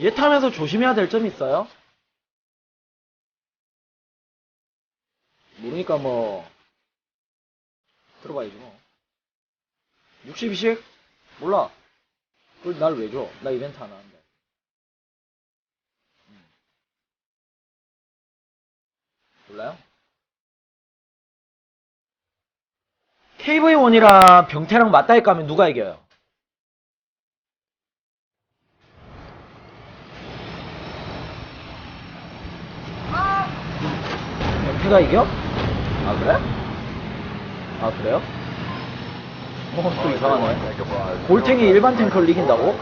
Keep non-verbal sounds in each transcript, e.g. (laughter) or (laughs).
얘 타면서 조심해야 될 점이 있어요? 모르니까 뭐 들어봐야지 뭐 62씩? 몰라 그걸 날 왜 줘? 나 이벤트 하나 하는데 음. 몰라요? KV1이랑 병태랑 맞다이 까면 누가 이겨요? 가 이겨? 아 그래? 아 그래요? 어, 또 이상하네. 골탱이 일반 탱크를 이긴다고?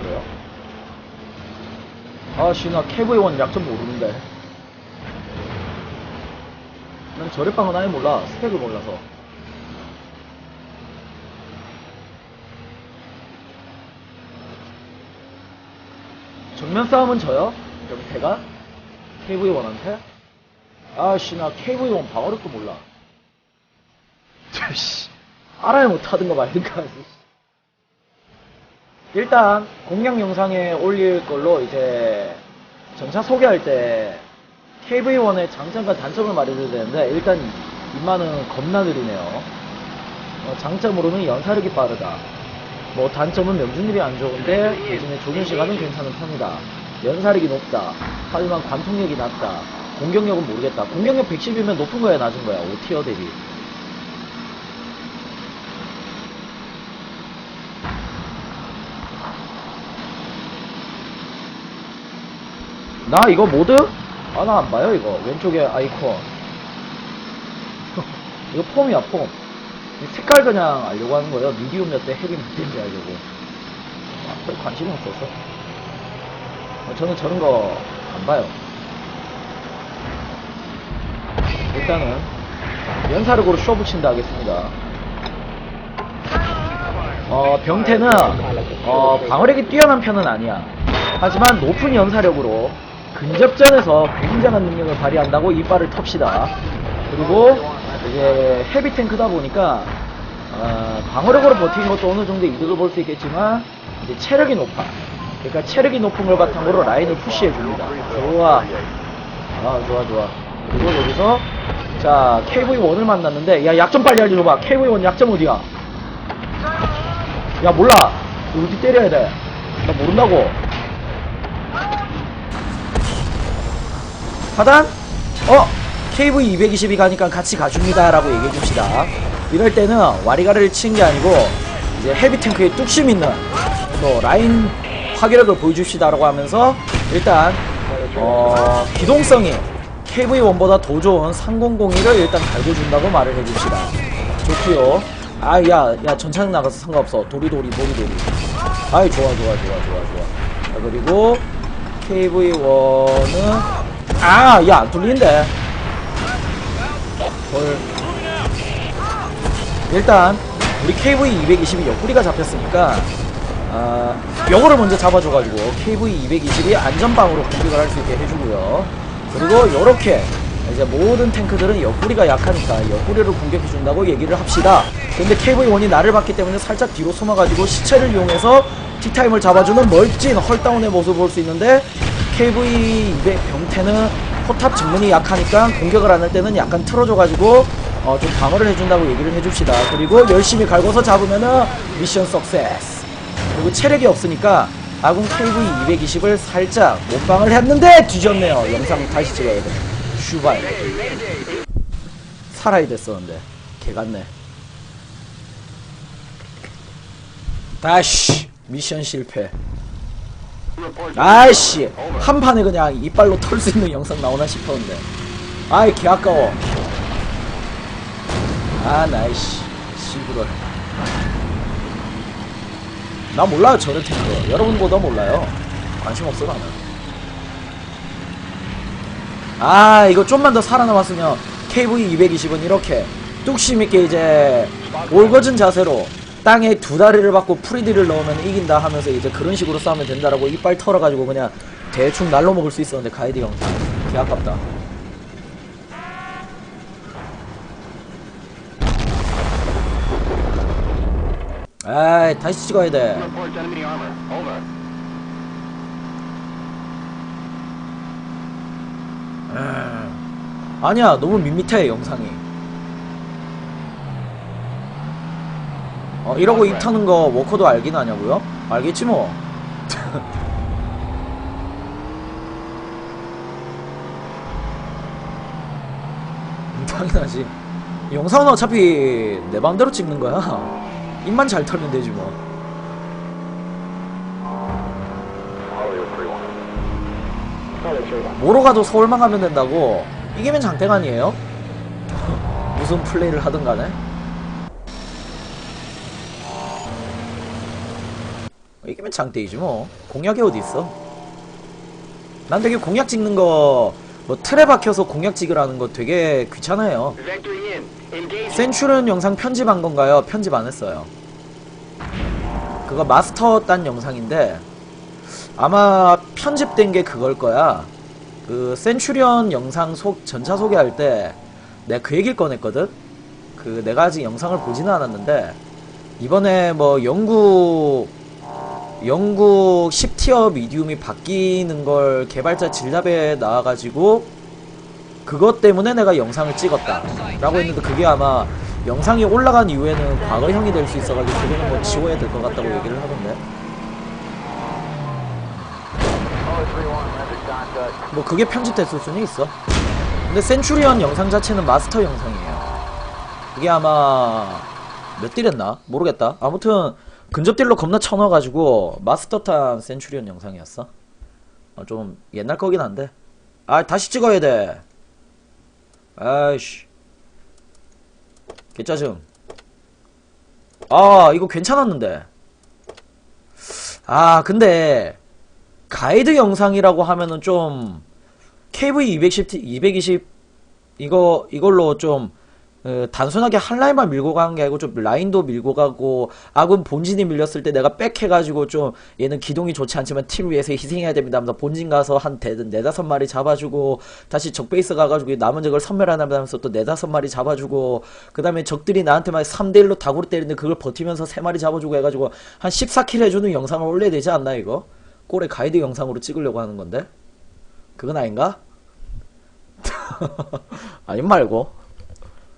그래요? 아씨, 나 캐브이1 약점 모르는데. 난 저랩방은 아예 몰라. 스펙을 몰라서. 정면 싸움은 져요? 병태가? KV1한테? 아씨, 나 KV1 방어력도 몰라. 씨, 알아야 못하던 거 말든가. 일단 공략 영상에 올릴 걸로 이제 전차 소개할 때 KV1의 장점과 단점을 말해줘야 되는데 일단 인마는 겁나 느리네요. 어, 장점으로는 연사력이 빠르다. 뭐 단점은 명중률이 안 좋은데 대신에 조준 시간은 괜찮은 편이다. 연사력이 높다. 하지만 관통력이 낮다. 공격력은 모르겠다. 공격력 110이면 높은 거야 낮은 거야 5티어 대비. 나 이거 모드? 아 나 안 봐요 이거 왼쪽에 아이콘 (laughs) 이거 폼이야 폼이 색깔 그냥 알려고 하는 거예요 미디움 몇 대 헤비 몇 대인지 알려고 아, 별 관심이 없어서 어, 저는 저런 거 안 봐요 일단은 연사력으로 쇼 붙인다 하겠습니다 어, 병태는 어, 방어력이 뛰어난 편은 아니야. 하지만 높은 연사력으로 근접전에서 굉장한 능력을 발휘한다고 이빨을 텁시다. 그리고 이제 헤비 탱크다 보니까 어, 방어력으로 버티는 것도 어느 정도 이득을 볼 수 있겠지만 이제 체력이 높아. 그러니까 체력이 높은 걸 바탕으로 라인을 푸시해 줍니다. 좋아. 아 좋아 좋아. 그리고 여기서 자 KV1을 만났는데 야 약점 빨리 알려 줘 봐. KV1 약점 어디야? 야 몰라 어디 때려야 돼 나 모른다고 하단 어 KV220이 가니까 같이 가줍니다 라고 얘기해 줍시다 이럴 때는 와리가리를 치는 게 아니고 이제 헤비 탱크에 뚝심 있는 또 라인 파괴력을 보여줍시다 라고 하면서 일단 어 기동성이 KV1보다 더 좋은 3001을 일단 달궈준다고 말을 해줍시다 좋구요 아, 야, 야, 전차장 나가서 상관없어. 도리도리, 도리도리. 아이, 좋아, 좋아, 좋아, 좋아, 좋아. 자, 그리고, KV1은, 아, 야, 안 뚫리는데. 헐. 일단, 우리 KV220이 옆구리가 잡혔으니까, 아, 요거를 먼저 잡아줘가지고, KV220이 안전방으로 공격을 할 수 있게 해주고요. 그리고, 요렇게, 이제 모든 탱크들은 옆구리가 약하니까 옆구리를 공격해준다고 얘기를 합시다. 근데 KV1이 나를 봤기 때문에 살짝 뒤로 숨어가지고 시체를 이용해서 티타임을 잡아주는 멀찐 헐다운의 모습을 볼 수 있는데 KV200 병태는 포탑 정문이 약하니까 공격을 안 할 때는 약간 틀어줘가지고 어, 좀 방어를 해준다고 얘기를 해줍시다. 그리고 열심히 갈궈서 잡으면은 미션 석세스. 그리고 체력이 없으니까 아군 KV220을 살짝 못방을 했는데 뒤졌네요. 영상 다시 찍어야 돼. 슈발. 살아야 됐었는데. 개 같네. 다시 미션 실패. 아이씨 한 판에 그냥 이빨로 털 수 있는 영상 나오나 싶었는데 아이 개 아까워 아 나이씨 시부럴 나 몰라요 저런 탱크 여러분보다 몰라요. 관심 없어 나는 아 이거 좀만 더 살아남았으면 KV220은 이렇게 뚝심있게 이제 올거진 자세로 땅에 두 다리를 받고 프리디를 넣으면 이긴다 하면서 이제 그런 식으로 싸우면 된다라고 이빨 털어가지고 그냥 대충 날로 먹을 수 있었는데 가이드 영상 개 아깝다 에이 다시 찍어야 돼. 음. 아니야 너무 밋밋해 영상이 어 이러고 입 타는 거 워커도 알긴 하냐고요? 알겠지 뭐 음, (laughs) 당연하지 영상은 어차피 내 맘대로 찍는 거야 입만 잘 털면 되지 뭐. 뭐로 가도 서울만 가면 된다고. 이기면 장대간이에요? (laughs) 무슨 플레이를 하든 간에. 이기면 장대이지 뭐. 공약이 어디 있어? 난 되게 공약 찍는 거 뭐 틀에 박혀서 공약 찍으라는 거 되게 귀찮아요. 센츄른 영상 편집한 건가요? 편집 안 했어요. 그거 마스터 딴 영상인데 아마 편집된 게 그걸 거야. 그 센츄리언 영상 속 전차 소개할 때 내가 그 얘기를 꺼냈거든. 그 내가 아직 영상을 보지는 않았는데 이번에 뭐 영국 영국 10티어 미디움이 바뀌는 걸 개발자 진lab에 나와가지고 그것 때문에 내가 영상을 찍었다 라고 했는데 그게 아마 영상이 올라간 이후에는 과거형이 될 수 있어가지고 그거는 뭐 지워야 될 것 같다고 얘기를 하던데. 뭐 그게 편집됐을 수는 있어. 근데 센츄리언 영상 자체는 마스터 영상이에요. 그게 아마 몇 딜했나? 모르겠다. 아무튼 근접딜로 겁나 쳐넣어가지고 마스터탄 센츄리언 영상이었어. 어, 좀 옛날 거긴 한데. 아 다시 찍어야 돼. 아이씨. 개짜증. 아 이거 괜찮았는데. 아 근데 가이드 영상이라고 하면은 좀 KV 210, 220 이거 이걸로 좀 어, 단순하게 한 라인만 밀고 가는 게 아니고 좀 라인도 밀고 가고 아군 본진이 밀렸을 때 내가 백해가지고 좀 얘는 기동이 좋지 않지만 팀 위해서 희생해야 됩니다 하면서 본진 가서 한 대, 네다섯 마리 잡아주고 다시 적 베이스 가가지고 남은 적을 선멸하면서 또 네다섯 마리 잡아주고 그 다음에 적들이 나한테 막 3대1로 다구를 때리는데 그걸 버티면서 세 마리 잡아주고 해가지고 한 14킬 해주는 영상을 올려야 되지 않나 이거? 꼴에 가이드 영상으로 찍으려고 하는 건데 그건 아닌가? (laughs) 아님 말고